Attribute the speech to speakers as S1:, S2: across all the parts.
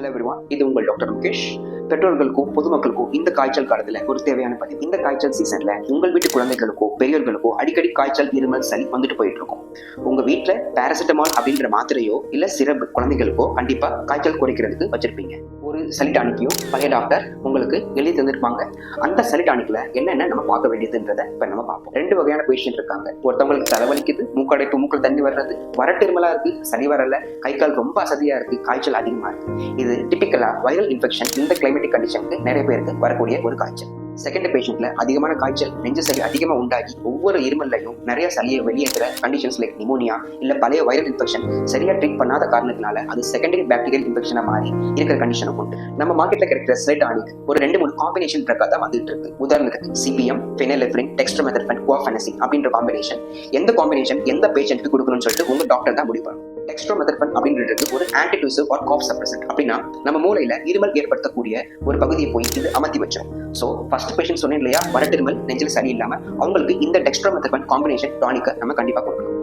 S1: Hello everyone இது உங்கள் doctor Mukesh பெற்றோர்களுக்கும் பொதுமக்களுக்கும் இந்த காய்ச்சல் காலத்தில் ஒரு தேவையான பதிவு. இந்த காய்ச்சல் சீசன்ல உங்கள் வீட்டு குழந்தைகளுக்கோ பெரியவர்களுக்கோ அடிக்கடி காய்ச்சல் இருமல் சளி வந்துட்டு போயிட்டு இருக்கும் உங்க வீட்டில் பேராசிட்டமால் அப்படின்ற மாத்திரையோ இல்ல சிறப்பு குழந்தைகளுக்கோ கண்டிப்பா காய்ச்சல் குறைக்கிறதுக்கு வச்சிருப்பீங்க. ஒரு சளி டானிக்கையோ பழைய டாக்டர் உங்களுக்கு எழுதி தந்திருப்பாங்க. அந்த சளி டானிக்ல என்னென்ன நம்ம பார்க்க வேண்டியதுன்றதை இப்போ நம்ம பார்ப்போம். ரெண்டு வகையான பேஷண்ட் இருக்காங்க. ஒருத்தவங்களுக்கு தலைவலிக்குது மூக்கடைப்பு மூக்கில் தண்ணி வர்றது. வரட்டிருமலா இருக்கு சளி வரல. கை கால் ரொம்ப அசதியா இருக்கு காய்ச்சல் அதிகமா இருக்கு. இது டிபிக்கலா வைரல் இன்ஃபெக்ஷன் இந்த கிளைமேட்டிக் கண்டிஷனுக்கு நிறைய பேருக்கு வரக்கூடிய ஒரு காய்ச்சல். செகண்ட் பேஷண்ட்ல அதிகமான காய்ச்சல் நெஞ்சு சளி அதிகமா உண்டாகி ஒவ்வொரு இருமல்லையும் நிறைய சளியை வெளியேற்ற கண்டிஷன்ஸ் லைக் நிமோனியா இல்ல பழைய வைரல் இன்ஃபெக்ஷன் சரியா ட்ரீட் பண்ணாத காரணத்தினால அது செகண்டரி பாக்டீரியல் இன்ஃபெக்ஷனா மாறி இருக்கிற கண்டிஷனும் உண்டு. நம்ம மார்க்கெட்ல கிடைக்கிற செட் ஆனிக் ஒரு ரெண்டு மூணு காம்பினேஷன் பிரகாரம் வந்துட்டு இருக்கு. உதாரணத்துக்கு சிபிஎம் ஃபெனலெஃப்ரின் டெக்ஸ்ட்ரோமெத்தர்பன் குவாஃபனசின் அப்படின்ற காம்பினேஷன் எந்த காம்பினேஷன் எந்த பேஷண்ட்டுக்கு கொடுக்கணும்னு சொல்லிட்டு உங்க டாக்டர் தான் முடிவு பண்ணணும் டெக்ஸ்ட்ரோமெத்தர்பன் அப்படின்றது ஒரு ஆன்டிடியூசிவ் ஆர் காப் சப்ரசன்ட் அப்படின்னா நம்ம மூளையில இருமல் ஏற்படுத்தக்கூடிய ஒரு பகுதியை போய் இது அமர்த்தி வச்சோம். ஸோ ஃபர்ஸ்ட் பேஷண்ட் சொன்னேன் இல்லையா? வரட்டிருமல் நெஞ்சில் சளி இல்லாமல் அவங்களுக்கு இந்த டெக்ஸ்ட்ரோமெத்தர்பன் காம்பினேஷன் டானிக்கை நம்ம கண்டிப்பா கொடுக்கணும்.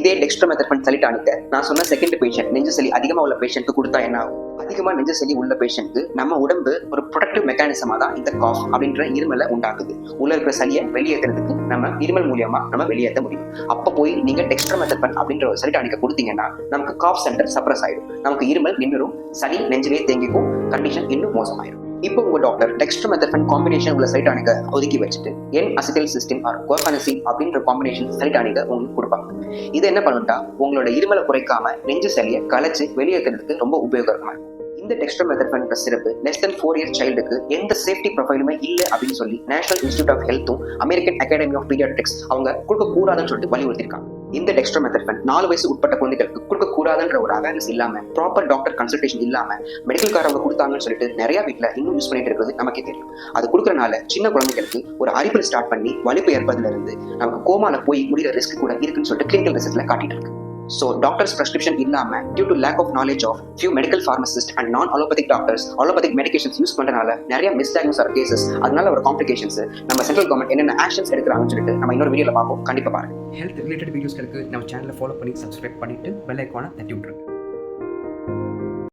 S1: இதே டெக்ஸ்ட்ரோமெத்தர்பன் சளி டானிக்கை நான் சொன்ன செகண்ட் பேஷண்ட் நெஞ்சு சளி அதிகமா உள்ள பேஷண்ட்டுக்கு கொடுத்தா என்ன ஆகும்? அதிகமாக நெஞ்சு சளி உள்ள பேஷண்ட்டுக்கு நம்ம உடம்பு ஒரு ப்ரொடக்டிவ் மெக்கானிசமாக தான் இந்த காஃப் அப்படின்ற இருமலை உண்டாக்குது. உள்ள இருக்கிற சளியை வெளியேற்றுறதுக்கு நம்ம இருமல் மூலியமா நம்ம வெளியேற்ற முடியும். அப்போ போய் நீங்க டெக்ஸ்ட்ரமெத்தப்பன் அப்படின்ற ஒரு சளி டானிக்கை கொடுத்தீங்கன்னா நமக்கு காஃப் சென்டர் சப்ரஸ் ஆயிடும் நமக்கு இருமல் நின்றுடும் சளி நெஞ்சிலே தேங்கிக்கும். கண்டிஷன் இன்னும் மோசமாயிடும் இப்போ உங்க டாக்டர் டெக்ஸ்ட்ரோமெத்தஃபன் காம்பினேஷன் உள்ள சைட்டானிக்க ஒதுக்கி வச்சுட்டு என் அசிட்டல் சிஸ்டம் ஆர் கோர்பானசின் அப்படின்ற காம்பினேஷன் சைட்டானிக்க உங்களுக்கு கொடுப்பாங்க. இது என்ன பண்ணுட்டா உங்களோட இருமலை குறைக்காம நெஞ்சு சளியை கலைச்சு வெளியேற்றுறதுக்கு ரொம்ப உபயோகமாக இருக்கும். இந்த டெக்ஸ்ட்ரோமெத்தர்பன் சிறப்பு. லெஸ் தென் ஃபோர் இயர் சைல்டுக்கு எந்த சேஃப்டி ப்ரொஃபைலுமே இல்லை அப்படின்னு சொல்லி நேஷனல் இன்ஸ்டியூட் ஆஃப் ஹெல்த்தும் அமெரிக்கன் அகாடமி ஆஃப் பீடியாட்ரிக்ஸ் அவங்க கொடுக்க கூடாதுன்னு சொல்லிட்டு வலியுறுத்திருக்காங்க இந்த டெக்ஸ்ட்ரோமெத்தர்பன் நாலு வயசு உட்பட்ட குழந்தைகளுக்கு கொடுக்க கூடாதுன்ற ஒரு அவேர்னஸ் இல்லாம ப்ராப்பர் டாக்டர் கன்சல்டேஷன் இல்லாம மெடிக்கல் அவங்க கொடுத்தாங்கன்னு சொல்லிட்டு நிறைய வீட்டில் இன்னும் யூஸ் பண்ணிட்டு இருக்கிறது நமக்கே தெரியும். அது கொடுக்கறனால சின்ன குழந்தைகளுக்கு ஒரு அரிப்பல் ஸ்டார்ட் பண்ணி வலிப்பு ஏற்பதுல இருந்து நமக்கு கோமால போய் முடிகிற ரிஸ்க் கூட இருக்குன்னு சொல்லிட்டு கிளினிக்கல் ரிசர்ச்ல காட்டிட்டு இருக்கு. ஸோ டாக்டர்ஸ் ப்ரெஸ்கிரிப்ஷன் இல்லாமல் due to lack of knowledge of few medical pharmacist and non allopathic doctors allopathic medications use பண்றதுனால நிறைய மிஸ்டேக்ஸ் ஆர் கேசஸ் அதனால ஒரு காம்ப்ளிகேஷன்ஸ் நம்ம சென்ட்ரல் கவர்மெண்ட் என்னென்ன ஆக்ஷன்ஸ் எடுக்கிறாங்கன்னு சொல்லிட்டு நம்ம இன்னொரு வீடியோல பார்ப்போம். கண்டிப்பா பாருங்க.
S2: ஹெல்த் ரிலேட்டட் வீடியோஸ்களுக்கு நம்ம சேனலை ஃபாலோ பண்ணி சப்ஸ்கிரைப் பண்ணிட்டு பெல் ஐக்கானை தட்டி விட்ருங்க